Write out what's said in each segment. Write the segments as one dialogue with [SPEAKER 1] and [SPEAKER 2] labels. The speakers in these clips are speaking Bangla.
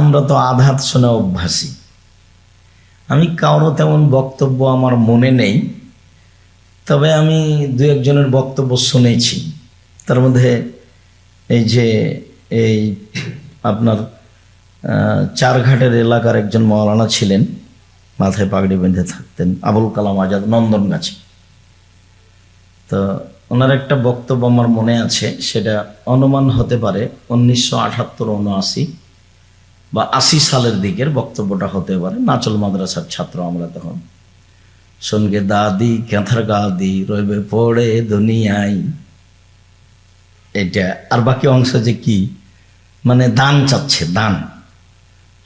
[SPEAKER 1] আমরা তো আধাত শুনে অভ্যাসী। আমি কারও তেমন বক্তব্য আমার মনে নেই, তবে আমি দু একজনের বক্তব্য শুনেছি। তার মধ্যে এই যে এই আপনার চারঘাটের এলাকার একজন মৌলানা ছিলেন, মাথায় পাগড়ি বেঁধে থাকতেন, আবুল কালাম আজাদ নন্দন নন্দনগাছি। তো ওনার একটা বক্তব্য আমার মনে আছে, সেটা অনুমান হতে পারে উনিশশো আঠাত্তর উনআশি। বা আশি সালের দিকের বক্তব্যটা হতে পারে। নাচল মাদ্রাসার ছাত্র আমরা তখন। সঙ্গে দাদি ক্যাঁথার গাদি রইবে পড়ে দুনিয়ায়। এটা আর বাকি অংশ যে কি? মানে দান চাচ্ছে, দান।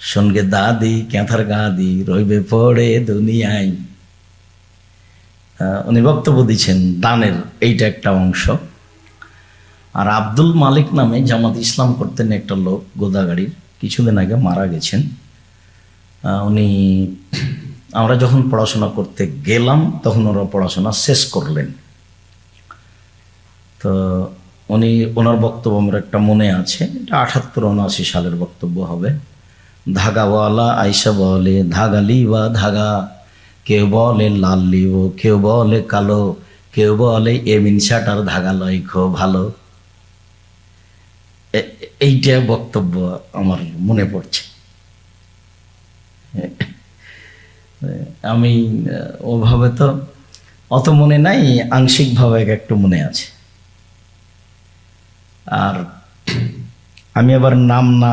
[SPEAKER 1] সঙ্গে দাদি ক্যাঁথার গাদি রইবে পড়ে দুনিয়ায়। উনি বক্তব্য দিচ্ছেন দানের এইটা একটা অংশ। আর আব্দুল মালিক নামে জামাত ইসলাম করতেন একটা লোক গোদাগাড়ির। কিছুদিন আগে মারা গেছেন। উনি, আমরা যখন পড়াশোনা করতে গেলাম, তখন ওরা পড়াশোনা শেষ করলেন। তো উনি, ওনার বক্তব্য আমার একটা মনে আছে, এটা আঠাত্তর উনআশি সালের বক্তব্য হবে। ধাগাওয়ালা আইসা বলে, ধাগালি বা ধাগা, কেউ বলে লাল লিব, কেউ বলে কালো, কেউ বলে এমিন শাটার ধাগা লয় খুব ভালো। এইটা বক্তব্য আমার মনে পড়ছে। আমি, ওভাবে তো অত মনে নাই, আংশিকভাবে একটু মনে আছে। আর আমি আবার নাম না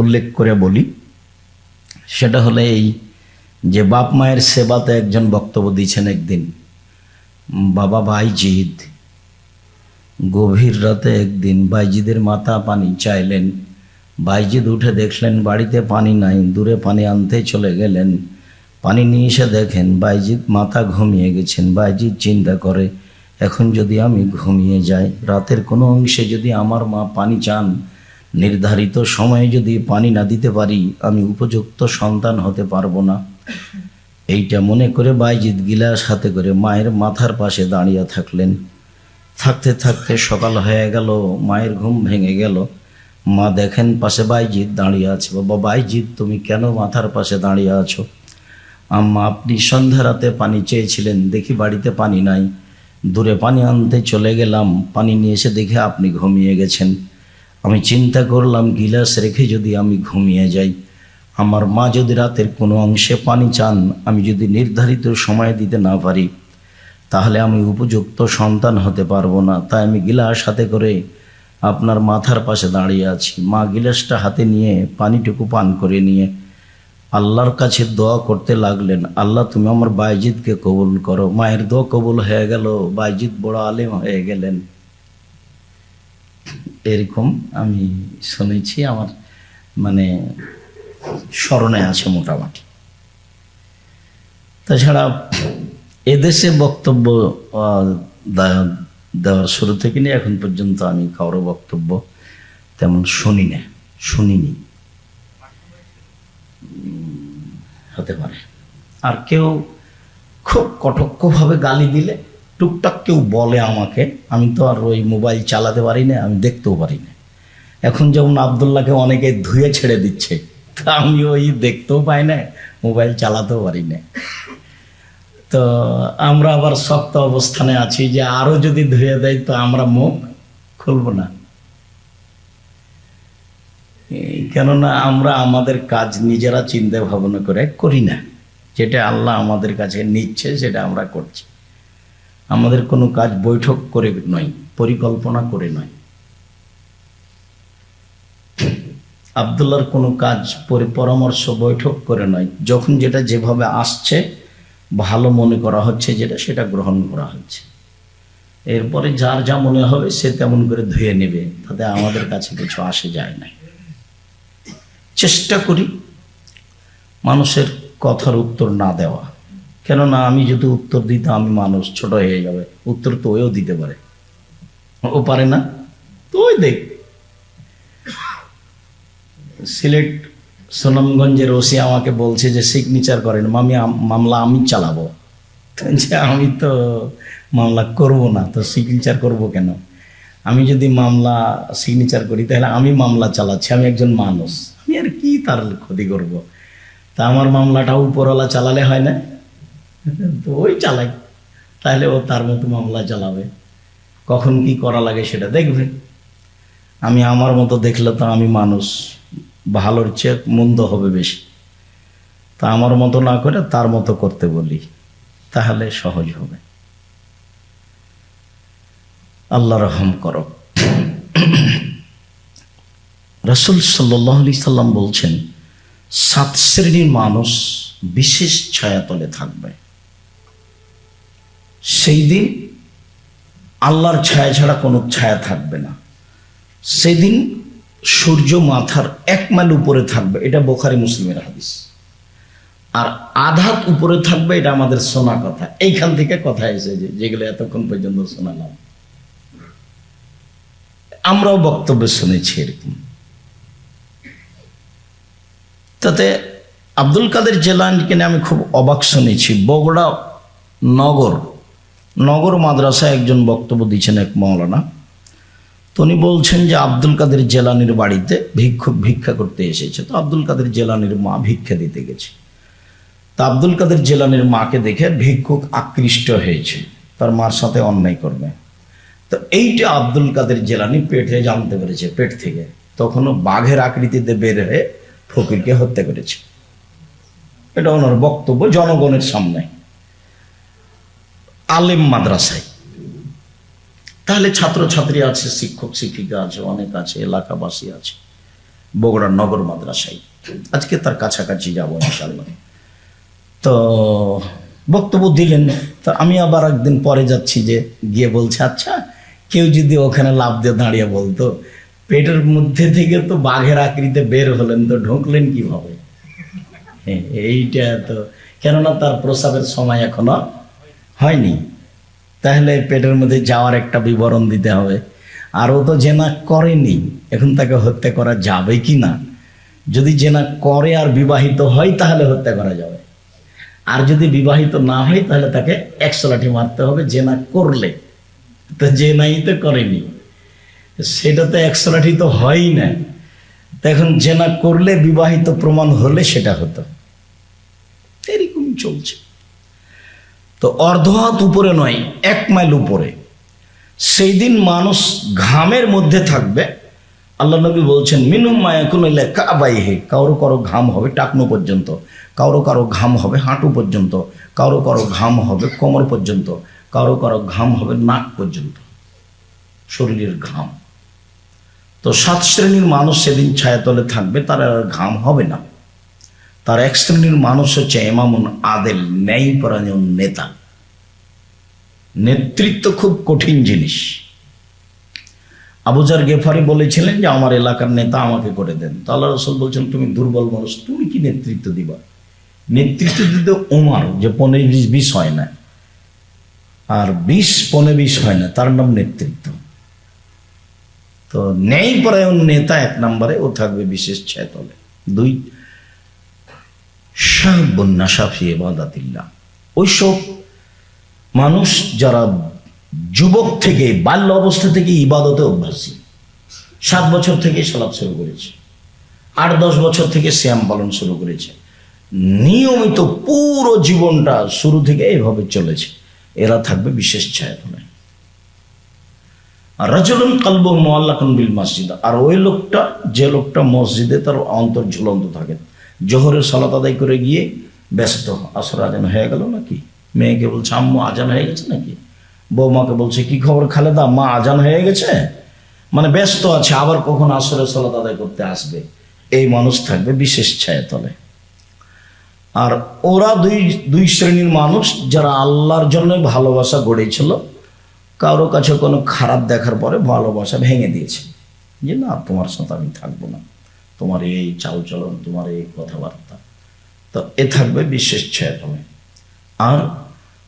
[SPEAKER 1] উল্লেখ করে বলি, সেটা হলে এই যে বাপ মায়ের সেবাতে একজন বক্তব্য দিয়েছেন একদিন, বাবা বাইজিদ গভীর রাতে একদিন বাইজিদের মাথা পানি চাইলেন। বাইজিদ উঠে দেখলেন, বাড়িতে পানি নাই, দূরে পানি আনতে চলে গেলেন। পানি নিয়ে এসে দেখেন, বাইজিদ মাথা ঘুমিয়ে গেছেন। বাইজিদ চিন্তা করে, এখন যদি আমি ঘুমিয়ে যাই, রাতের কোনো অংশে যদি আমার মা পানি চান, নির্ধারিত সময়ে যদি পানি না দিতে পারি, আমি উপযুক্ত সন্তান হতে পারব না। এইটা মনে করে বাইজিদ গিলাস হাতে করে মায়ের মাথার পাশে দাঁড়িয়ে থাকলেন। থাকতে থাকতে সকাল হয়ে গেল, মায়ের ঘুম ভেঙে গেল। মা দেখেন পাশে বাইজিৎ দাঁড়িয়ে আছে। বাবা, বাইজিৎ, তুমি কেন মাথার পাশে দাঁড়িয়ে আছো? আম্মা, আপনি সন্ধ্যা রাতে পানি চেয়েছিলেন, দেখি বাড়িতে পানি নাই। দূরে পানি আনতে চলে গেলাম, পানি নিয়ে এসে দেখে আপনি ঘুমিয়ে গেছেন। আমি চিন্তা করলাম, গিলাস রেখে যদি আমি ঘুমিয়ে যাই। আমার মা যদি রাতের কোনো অংশে পানি চান, আমি যদি নির্ধারিত সময় দিতে না পারি তাহলে আমি উপযুক্ত সন্তান হতে পারব না। তাই আমি গিলাস হাতে করে আপনার মাথার পাশে দাঁড়িয়ে আছি। মা গিলাসটা হাতে নিয়ে পানিটুকু পান করে নিয়ে আল্লাহর কাছে দোয়া করতে লাগলেন। আল্লাহ, তুমি আমার বাইজিদকে কবুল করো। মায়ের দোয়া কবুল হয়ে গেল। বাইজিদ বড় আলেম হয়ে গেলেন। এরকম আমি শুনেছি আমার মানে স্মরণে আছে মোটামুটি। তাছাড়া এদেশে বক্তব্য দেওয়ার শুরু থেকে নিয়ে এখন পর্যন্ত আমি কারও বক্তব্য তেমন শুনি না, শুনিনি। হতে পারে। আর কেউ খুব কটক্ষভাবে গালি দিলে, টুকটাক কেউ বলে আমাকে, আমি তো আর ওই মোবাইল চালাতে পারি না, আমি দেখতেও পারি না। এখন যেমন আবদুল্লাহকে অনেকে ধুয়ে ছেড়ে দিচ্ছে, তা আমি ওই দেখতেও পাই না, মোবাইল চালাতেও পারি না। তো আমরা আবার শক্ত অবস্থানে আছি যে আরও যদি ধুয়ে দেয় তো আমরা মুখ খুলব না। কেননা আমরা আমাদের কাজ নিজেরা চিন্তা ভাবনা করে করি না। যেটা আল্লাহ আমাদের কাছে নিচ্ছে সেটা আমরা করছি। আমাদের কোনো কাজ বৈঠক করে নয়, পরিকল্পনা করে নয়। আবদুল্লার কোনো কাজ পরি- পরামর্শ বৈঠক করে নয়। যখন যেটা যেভাবে আসছে ভালো মনে করা হচ্ছে যেটা, সেটা গ্রহণ করা হচ্ছে। এরপরে যার যা মনে হবে সে তেমন করে ধুয়ে নেবে, তাতে আমাদের কাছে কিছু আসে যায় না। চেষ্টা করি মানুষের কথার উত্তর না দেওয়া। কেননা আমি যদি উত্তর দিতে আমি মানুষ ছোট হয়ে যাবে। উত্তর তো ওও দিতে পারে। ও পারে না, তো ওই দেখ। সিলেট সুনামগঞ্জের ওসি আমাকে বলছে যে সিগনেচার করেন, মামি মামলা আমি চালাবো। যে, আমি তো মামলা করব না, তো সিগনেচার করব কেন? আমি যদি মামলা সিগনেচার করি, তাহলে আমি মামলা চালাচ্ছি, আমি একজন মানুষ, আমি আর কি তার ক্ষতি করব। তা আমার মামলাটা উপরওয়ালা চালালে হয় না? তো ওই চালাই, তাহলে ও তার মতো মামলা চালাবে। কখন কি করা লাগে সেটা দেখবে। আমি আমার মতো দেখলে তো আমি মানুষ। ভালোর চেয়ে মন্দ হবে বেশি। তা আমার মতো না করে তার মতো করতে বলি, তাহলে সহজ হবে। আল্লাহ রহম করো। রসুল সাল্লি সাল্লাম বলছেন, সাত শ্রেণির মানুষ বিশেষ ছায়াতলে থাকবে। সেই দিন আল্লাহর ছায়া ছাড়া কোনো ছায়া থাকবে না। সেদিন সূর্য মাথার এক মাইল উপরে থাকবে, এটা বোখারি মুসলিমের হাদিস। আর আধাত উপরে থাকবে, এটা আমাদের শোনা কথা। এইখান থেকে কথা এসেছে যেগুলো এতক্ষণ পর্যন্ত শোনালাম। আমরাও বক্তব্য শুনেছি এরকম। তাতে আব্দুল কাদের জেলানিকে নিয়ে আমি খুব অবাক শুনেছি। বগুড়া নগর নগর মাদ্রাসায় একজন বক্তব্য দিচ্ছেন এক মৌলানা। তো উনি বলছেন যে আব্দুল কাদের জেলানির বাড়িতে ভিক্ষুক ভিক্ষা করতে এসেছে। তো আব্দুল কাদের জেলানির মা ভিক্ষা দিতে গেছে। তা আব্দুল কাদের জেলানির মাকে দেখে ভিক্ষুক আকৃষ্ট হয়েছে। তার মার সাথে অন্যায় করবে। তো এইটা আব্দুল কাদের জেলানি পেটে জানতে পেরেছে, পেট থেকে। তখনও বাঘের আকৃতিতে বের হয়ে ফকিরকে হত্যা করেছে। এটা ওনার বক্তব্য জনগণের সামনে। আলেম মাদ্রাসায়। তাহলে ছাত্রছাত্রী আছে শিক্ষক শিক্ষিকা আছে অনেক আছে এলাকাবাসী আছে। বগুড়ার নগর মাদ্রাসায়। আজকে তার কাছাকাছি যাব ইনশাল্লাহ তো বক্তব্য দিলেন তো আমি আবার একদিন পরে যাচ্ছি যে গিয়ে বলছে আচ্ছা কেউ যদি ওখানে লাভ দিয়ে দাঁড়িয়ে বলতো পেটের মধ্যে থেকে তো বাঘের আকৃতিতে বের হলেন তো ঢুকলেন কীভাবে? হ্যাঁ, এইটা তো কেননা তার প্রসাবের সময় এখনও হয়নি। তাহলে পেটের মধ্যে যাওয়ার একটা বিবরণ দিতে হবে। আর ও তো জেনা করেনি, এখন তাকে হত্যা করা যাবে কি না? যদি জেনা করে আর বিবাহিত হয়, তাহলে হত্যা করা যাবে। আর যদি বিবাহিত না হয়, তাহলে তাকে একশো লাঠি মারতে হবে, জেনা করলে। তো জেনাই তো করেনি। সেটা তো একশো লাঠি তো হয়ই না। এখন জেনা করলে বিবাহিত প্রমাণ হলে সেটা হতো। এরকম চলছে। তো অর্ধ হাত উপরে নয়, এক মাইল উপরে। সেই দিন মানুষ ঘামের মধ্যে থাকবে। আল্লাহ নবী বলছেন, মিনুম মায়াকুন কাবাই হে কারও কারও ঘাম হবে টাকনো পর্যন্ত, কারও কারও ঘাম হবে হাঁটু পর্যন্ত, কারও কারও ঘাম হবে কোমর পর্যন্ত, কারও কারও ঘাম হবে নাক পর্যন্ত। শরীরের ঘাম। তো সাত শ্রেণির মানুষ সেদিন ছায়াতলে থাকবে, তার আর ঘাম হবে না। তার এক শ্রেণির মানুষ হচ্ছে এমামুন আদেল, ন্যায়পরায়ণ নেতা। নেতৃত্ব খুব কঠিন জিনিস। আবুজার গেফারি বলেছিলেন যে, আমার এলাকার নেতা আমাকে করে দেন। তো আল্লাহ রসুল বলছেন, তুমি দুর্বল মানুষ, তুমি কি নেতৃত্ব দিবা? নেতৃত্ব দিতে ওমার যে পনেরো বিশ বিষ হয় না। আর বিষ পনেরো বিষ হয় না, তার নাম নেতৃত্ব। তো ন্যায়পরায়ণ নেতা এক নম্বরে ও থাকবে বিশেষ ছায়তলে দুই শাহবন্যাসাফি এবাদাতিল্লাহ ওইসব মানুষ যারা যুবক থেকে, বাল্য অবস্থা থেকে ইবাদতে অভ্যাসী সাত বছর থেকে সালাদ শুরু করেছে। আট, দশ বছর থেকে শ্যাম পালন শুরু করেছে। নিয়মিত পুরো জীবনটা শুরু থেকে এভাবে চলেছে। এরা থাকবে বিশেষ ছায়াতলে। আর রাজলন কালব মোয়াল্লাকুন বিল মসজিদ। আর ওই লোকটা, যে লোকটা মসজিদে তার অন্তর ঝুলন্ত থাকে। জোহরের সালাত আদায় করে গিয়ে ব্যস্ত। আসর আজান হয়ে গেল নাকি? মেয়েকে বলছে, আম্মু, আজান হয়ে গেছে নাকি? বৌমাকে বলছে, কি খবর খালেদা? মা, আজান হয়ে গেছে? মানে ব্যস্ত আছে, আবার কখন আসরের সালাত আদায় করতে আসবে? এই মানুষ থাকবে বিশেষ ছায়াতলে। আর ওরা দুই দুই শ্রেণির মানুষ যারা আল্লাহর জন্য ভালোবাসা গড়েছিল, কারও কাছে কোনো খারাপ দেখার পরে ভালোবাসা ভেঙে দিয়েছে। যে, না, তোমার সাথে আমি থাকব না। তোমার এই চালচলন, তোমার এই কথাবার্তা। তো এ থাকবে বিশেষ ছায়াতলে আর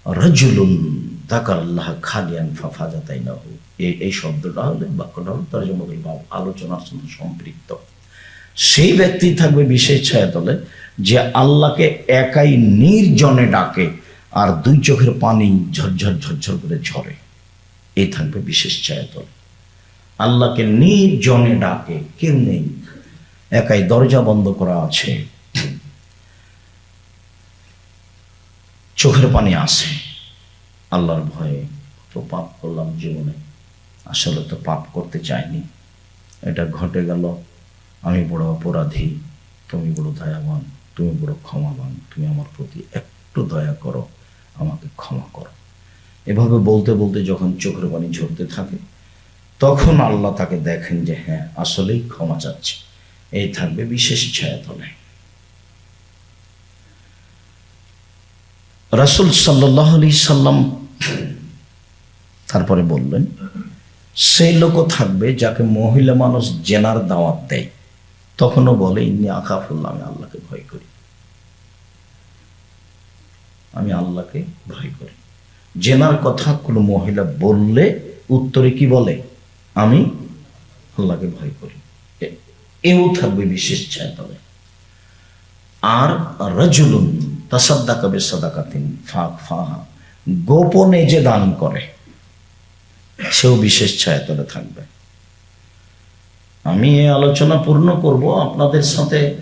[SPEAKER 1] রজুলুন তাকার আল্লাহ খালিয়ান ফাফাজা তাই না হোক এই শব্দটা হলে, বাক্যটা হল তর্জমতুল ভাব আলোচনার সঙ্গে সম্পৃক্ত। সেই ব্যক্তি থাকবে বিশেষ ছায়াতলে, যে আল্লাহকে একাই নির্জনে ডাকে আর দুই চোখের পানি ঝরঝর ঝরঝর করে ঝরে। এই থাকবে বিশেষ ছায়াতলে। আল্লাহকে নির্জনে ডাকে, কেউ নেই। একাই দরজা বন্ধ করা আছে। চোখের পানি আসে আল্লাহর ভয়ে তো পাপ করলাম জীবনে। আসলে তো পাপ করতে চাইনি। এটা ঘটে গেল। আমি বড় অপরাধী। তুমি বড় দয়াবান। তুমি বড় ক্ষমাবান। তুমি আমার প্রতি একটু দয়া করো। আমাকে ক্ষমা করো। এভাবে বলতে বলতে যখন চোখের পানি ঝরতে থাকে, তখন আল্লাহ তাকে দেখেন যে হ্যাঁ আসলেই ক্ষমা চাচ্ছে। এই থাকবে বিশেষ ছায়াতলে রাসুল সাল্লাহ আলি সাল্লাম তারপরে বললেন সেই লোকও থাকবে যাকে মহিলা মানুষ জেনার দাওয়াত দেয়। তখনও বলে ইনি আকাফুল্লাহ আমি আল্লাহকে ভয় করি। আমি আল্লাহকে ভয় করি। জেনার কথা কোনো মহিলা বললে, উত্তরে কি বলে? আমি আল্লাহকে ভয় করি। এও থাকবে বিশেষ ছায়াতলে। আর রজুলুন তাসাদ্দাকা বেসাদাকাতিন ফাঁক ফাহা, গোপনে যে দান করে, সেও বিশেষ ছায়াতলে থাকবে। আমি এই আলোচনা পূর্ণ করব। আপনাদের সাথে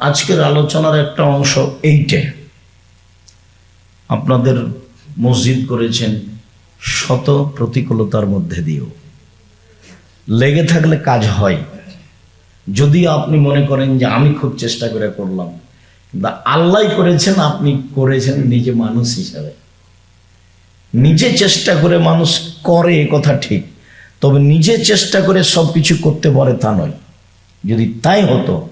[SPEAKER 1] আজকের আলোচনার একটা অংশ এইটে। আপনাদের মসজিদ করেছেন শত প্রতিকূলতার মধ্যে দিয়েও। লেগে থাকলে কাজ হয়। যদি আপনি মনে করেন যে আমি খুব চেষ্টা করে করলাম কিন্তু আল্লাহ করেছেন, আপনি করেছেন নিজে মানুষ হিসাবে। নিজে চেষ্টা করে মানুষ করে এ কথা ঠিক, তবে নিজে চেষ্টা করে সব কিছু করতে পারে তা নয়। যদি তাই হতো,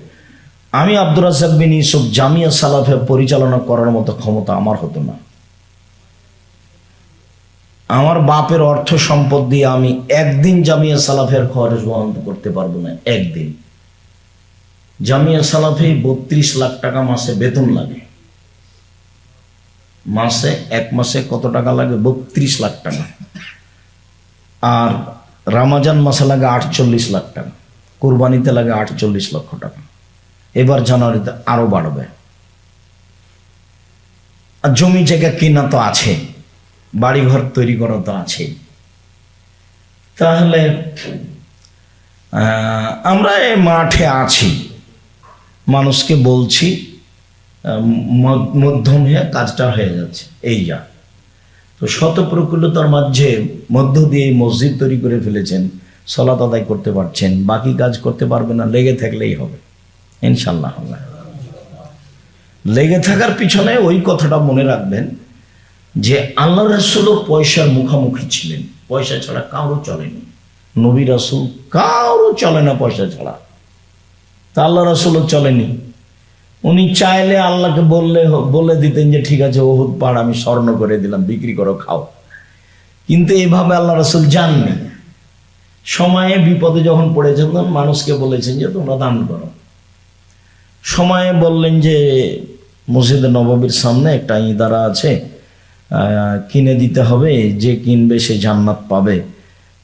[SPEAKER 1] আমি আব্দুর রাজাক বিন ইসুফ জামিয়া সালাফে পরিচালনা করার মতো ক্ষমতা আমার হতো না। আমার বাপের অর্থ সম্পদ দিয়ে আমি একদিন জামিয়া সালাফের খরচ বহন করতে পারব না, একদিন। জামিয়া সালাফে বত্রিশ লাখ টাকা মাসে বেতন লাগে। মাসে, এক মাসে কত টাকা লাগে? বত্রিশ লাখ টাকা। আর রামাজান মাসে লাগে আটচল্লিশ লাখ টাকা। কোরবানিতে লাগে আটচল্লিশ লক্ষ টাকা। এবার জানুয়ারিতে আরও বাড়বে। আর জমি জায়গা কেনা তো আছে। বাড়িঘর তৈরি করা তো আছে। তাহলে আমরা এই মাঠে আছি। মানুষকে বলছি মধ্যম হয়ে কাজটা হয়ে যাচ্ছে। এই যা। তো শত মাঝে মধ্য দিয়ে মসজিদ তৈরি করে ফেলেছেন সলাত আদায় করতে পারছেন, বাকি কাজ করতে পারবে না, লেগে থাকলেই হবে। ইনশাল্লাহ লেগে থাকার পিছনে ওই কথাটা মনে রাখবেন যে আল্লাহ রাসুলও পয়সার মুখামুখি ছিলেন। পয়সা ছাড়া কারও চলেনি নবী রাসুল কারও চলে না পয়সা ছাড়া। তা আল্লাহ রাসুলও চলেনি। উনি চাইলে আল্লাহকে বললে বলে দিতেন যে, ঠিক আছে, ওহুদ পাড় আমি স্বর্ণ করে দিলাম, বিক্রি করো, খাও। কিন্তু এভাবে আল্লাহ রাসুল জাননি সময়ে বিপদে যখন পড়েছেন, তখন মানুষকে বলেছেন যে, তোমরা দান করো। সময়ে বললেন যে, মসজিদে নবাবির সামনে একটা ইদারা আছে কিনে দিতে হবে, যে কিনবে সে জান্নাত পাবে।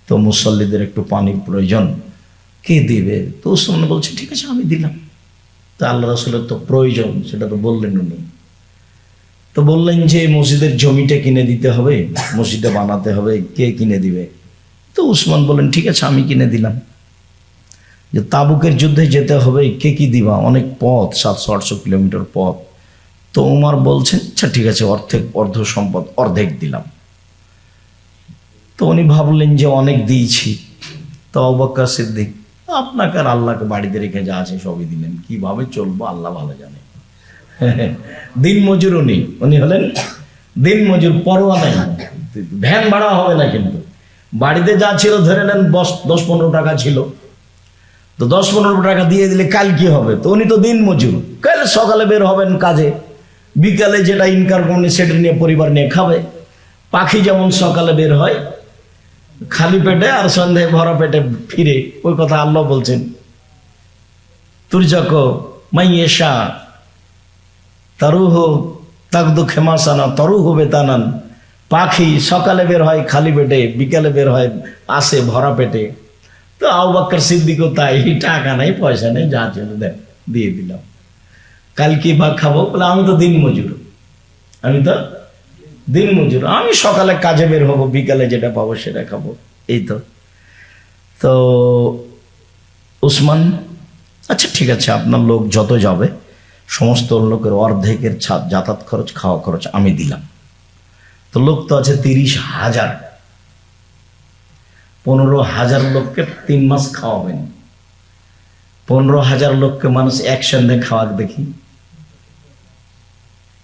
[SPEAKER 1] তো মুসল্লিদের একটু পানির প্রয়োজন। কে দিবে? তো উসমান বলছে, ঠিক আছে, আমি দিলাম। তা আল্লাহ রসুলের তো প্রয়োজন, সেটা তো বললেন উনি। তো বললেন যে, মসজিদের জমিটা কিনে দিতে হবে, মসজিদে বানাতে হবে, কে কিনে দিবে? তো উসমান বললেন, ঠিক আছে, আমি কিনে দিলাম। যে তাবুকের যুদ্ধে যেতে হবে, কে কি দিবা? অনেক পথ, সাতশো, আটশো কিলোমিটার পথ। তো উমার বলছেন আচ্ছা ঠিক আছে, অর্ধেক, অর্ধ সম্পদ, অর্ধেক দিলাম। তো উনি ভাবলেন যে, অনেক দিয়েছি। তো অবাক্কা সিদ্দিক আপনাকে আর আল্লাহকে বাড়িতে রেখে যা আছে সবই দিলেন। কীভাবে চলবো আল্লাহ ভালো জানে। দিন মজুর উনি উনি হলেন দিন মজুর পরোয়া নাই ভ্যান ভাড়া হবে না কিন্তু। বাড়িতে যা ছিল ধরে নেন দশ দশ পনেরো টাকা ছিল। তো দশ পনেরো টাকা দিয়ে দিলে কাল কি হবে? তো উনি তো দিন মজুর। কাল সকালে বের হবেন কাজে। বিকালে যেটা ইনকাম করবে সেটা নিয়ে পরিবার নিয়ে খাবে। পাখি যেমন সকালে বের হয় খালি পেটে আর সন্ধ্যায় ভরা পেটে ফিরে, ওই কথা আল্লাহ বলছেন। তুরজক মাইয়েশা তারুহ তাকদু খেমাসানা, তরুহ বেতানান। পাখি সকালে বের হয় খালি পেটে, বিকালে বের হয় আসে ভরা পেটে। তো আউবাক্কর সিদ্দিকও তাই টাকা নাই, পয়সা নেই, যা ছিল দেখ দিয়ে দিলাম। কাল কি ভাগ খাব? বলে, আমি তো দিন মজুর আমি তো দিন মজুর। আমি সকালে কাজে বের হব, বিকালে যেটা পাবো সেটা খাব। এই তো। তো উসমান আচ্ছা ঠিক আছে, আপনার লোক যত যাবে, সমস্ত লোকের অর্ধেকের ছা- যাতায়াত খরচ, খাওয়া খরচ আমি দিলাম। তো লোক তো আছে তিরিশ হাজার। পনেরো হাজার লোককে তিন মাস খাওয়াবেন। পনেরো হাজার লোককে মানুষ একসঙ্গে খাওয়াক দেখি।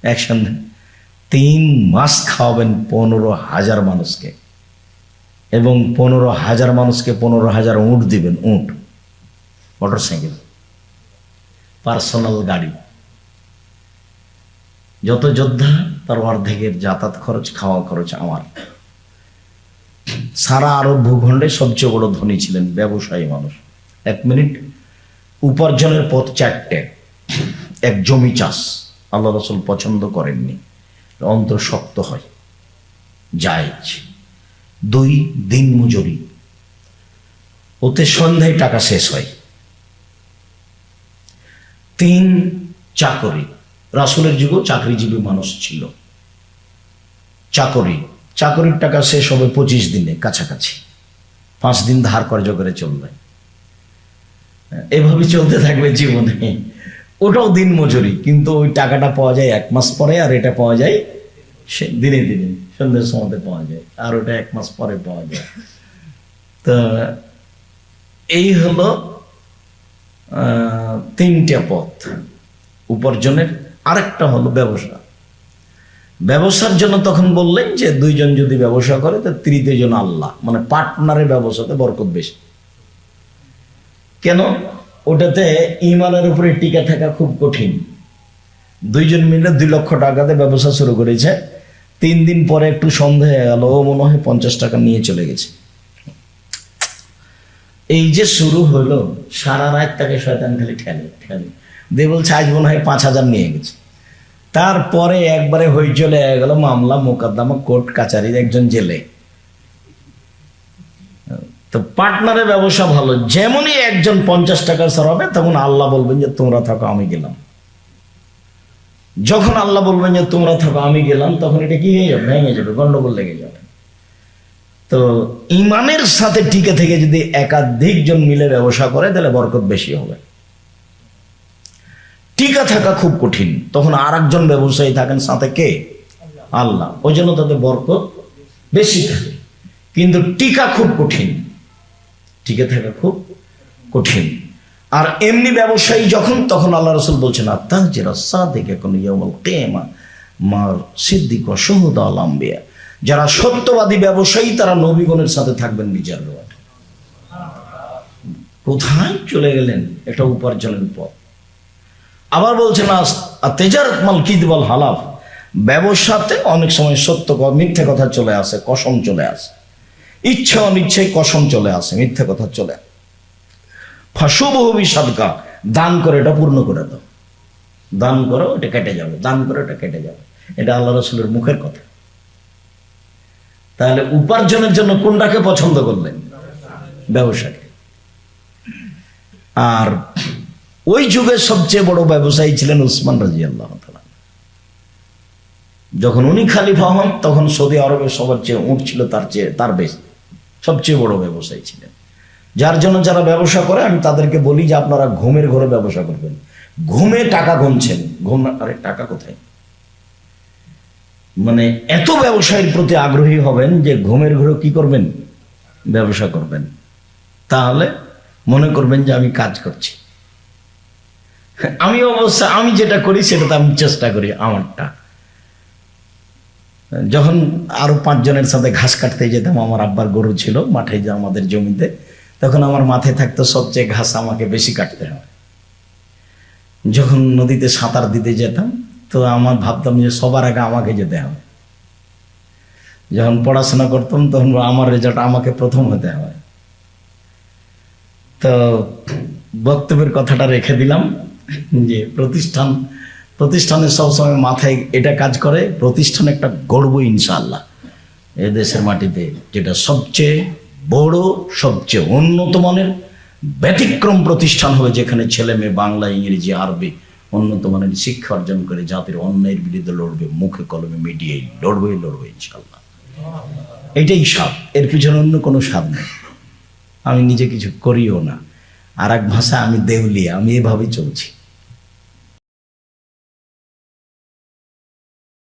[SPEAKER 1] একসঙ্গে তিন মাস খাওয়াবেন পনেরো হাজার মানুষকে। এবং পনেরো হাজার মানুষকে পনেরো হাজার উঁট দিবেন, উঁট। মোটর সাইকেল পার্সোনাল গাড়ি। যত যোদ্ধা, তার অর্ধেকের যাতায়াত খরচ, খাওয়া খরচ আমার। সারা আরব ভূখণ্ডে সবচেয়ে বড় ধনী ছিলেন ব্যবসায়ী মানুষ। এক মিনিট, উপার্জনের পথ চারটে। এক জমি চাষ। আল্লাহ রসুল পছন্দ করেননি। অন্তর শক্ত হয়। জায়েজ। দুই দিন মজুরি। ওতে সন্ধ্যায় টাকা শেষ হয়। তিন, চাকরি। রাসুলের যুগও চাকরিজীবী মানুষ ছিল। চাকরি। চাকরির টাকা শেষ হবে পঁচিশ দিনে কাছাকাছি। পাঁচ দিন ধার কর্য করে চলবে। এভাবে চলতে থাকবে জীবনে। ওটাও দিন মজুরি, কিন্তু ওই টাকাটা পাওয়া যায় এক মাস পরে আর এটা পাওয়া যায় সে দিনে দিনে, সন্ধ্যের সময়তে পাওয়া যায়, আর ওটা এক মাস পরে পাওয়া যায়। তো এই হলো তিনটা পথ উপার্জনের। আরেকটা হলো ব্যবসা। ব্যবসার জন্য তখন বললেন যে দুইজন যদি ব্যবসা করে, তো তৃতীয় জন আল্লাহ মানে পার্টনারের ব্যবসাতে বরকত বেশি। কেন? ওটাতে ইমানের উপরে টিকে থাকা খুব কঠিন। দুইজন মিলে দুই লক্ষ টাকাতে ব্যবসা শুরু করেছে। তিন দিন পরে একটু সন্দেহ গেল, ও মনে হয় পঞ্চাশ টাকা নিয়ে চলে গেছে। এই যে শুরু হলো, সারা রাত তাকে শয়তান খালি ঠেলে ঠেলে। দিয়ে বলছে, আজ মনে হয় পাঁচ হাজার নিয়ে গেছে। তারপরে একবারে হই চলে গেল মামলা, মোকদ্দমা, কোর্ট, কাচারির একজন জেলে। তো পার্টনারের ব্যবসা ভালো। যেমনই একজন পঞ্চাশ টাকা সরাবে তখন আল্লাহ বলবেন যে, তোমরা থাকো, আমি গেলাম। যখন আল্লাহ বলবেন যে, তোমরা থাকো, আমি গেলাম, তখন এটা কি হয়ে যাবে? ভেঙে যাবে, গন্ডগোল লেগে যাবে। তো ইমানের সাথে টিকে থেকে যদি একাধিক জন মিলে ব্যবসা করে, তাহলে বরকত বেশি হবে। টিকা থাকা খুব কঠিন। তখন আর একজন ব্যবসায়ী থাকেন সাথে কে? আল্লাহ। ওই জন্য তাদের বরকত বেশি থাকে। কিন্তু টিকা খুব কঠিন। টিকে থাকা খুব কঠিন। আর এমনি ব্যবসায়ী যখন, তখন আল্লাহ রসুল বলছেন আত্মা আলাম্বিয়া যারা সত্যবাদী ব্যবসায়ী, তারা নবীগণের সাথে থাকবেন বিচার কোথায় চলে গেলেন? এটা উপার্জনের পথ। আবার বলছেন তেজারত মাল কিদবল হালাফ ব্যবসাতে অনেক সময় সত্য মিথ্যে কথা চলে আসে, কসম চলে আসে। ইচ্ছে অনিচ্ছায় কসম চলে আসে, মিথ্যে কথা চলে। ফাঁসুবহবি সাদকা দান করে এটা পূর্ণ করে দাও। দান করো, এটা কেটে যাবে, দান করো, এটা কেটে যাবে। এটা আল্লাহ রসুলের মুখের কথা। তাহলে উপার্জনের জন্য কোনটাকে পছন্দ করলেন? ব্যবসাকে। আর ওই যুগের সবচেয়ে বড় ব্যবসায়ী ছিলেন উসমান রাজি আল্লাহ যখন উনি খালিফা হন, তখন সৌদি আরবের সবার চেয়ে উঁট ছিল তার চেয়ে, তার বেশি। সবচেয়ে বড় ব্যবসায়ী ছিলেন। যার জন্য যারা ব্যবসা করে, আমি তাদেরকে বলি যে আপনারা ঘুমের ঘরে ব্যবসা করবেন। ঘুমে টাকা গুনছেন। ঘুম আরে, টাকা কোথায়? মানে এত ব্যবসায়ীর প্রতি আগ্রহী হবেন যে ঘুমের ঘরে কি করবেন? ব্যবসা করবেন। তাহলে মনে করবেন যে আমি কাজ করছি। আমি অবশ্য আমি যেটা করি সেটা তো আমি চেষ্টা করি আমারটা। যখন আরও পাঁচজনের সাথে ঘাস কাটতে যেতাম, আমার আব্বার গরু ছিল, মাঠে যে আমাদের জমিতে, তখন আমার মাথায় থাকতো, সবচেয়ে ঘাস আমাকে বেশি কাটতে হবে। যখন নদীতে সাঁতার দিতে যেতাম, তো আমার ভাবতাম যে সবার আগে আমাকে যেতে হবে। যখন পড়াশোনা করতাম, তখন আমার রেজাল্ট আমাকে প্রথম হতে হবে। তো বক্তব্যের কথাটা রেখে দিলাম যে প্রতিষ্ঠান প্রতিষ্ঠানের সবসময় মাথায় এটা কাজ করে, প্রতিষ্ঠান একটা গর্ব ইনশাল্লাহ এ দেশের মাটিতে যেটা সবচেয়ে বড়, সবচেয়ে উন্নত মানের ব্যতিক্রম প্রতিষ্ঠান হবে যেখানে ছেলে মেয়ে বাংলা, ইংরেজি, আরবি উন্নত মানের শিক্ষা অর্জন করে জাতির অন্যায়ের বিরুদ্ধে লড়বে, মুখে কলমে মিডিয়ায় লড়বে লড়বে ইনশাল্লাহ এটাই স্বাদ এর পিছনে অন্য কোনো স্বাদ নেই। আমি নিজে কিছু করিও না। আর এক ভাষা আমি দেউলিয়া, আমি এভাবেই চলছি।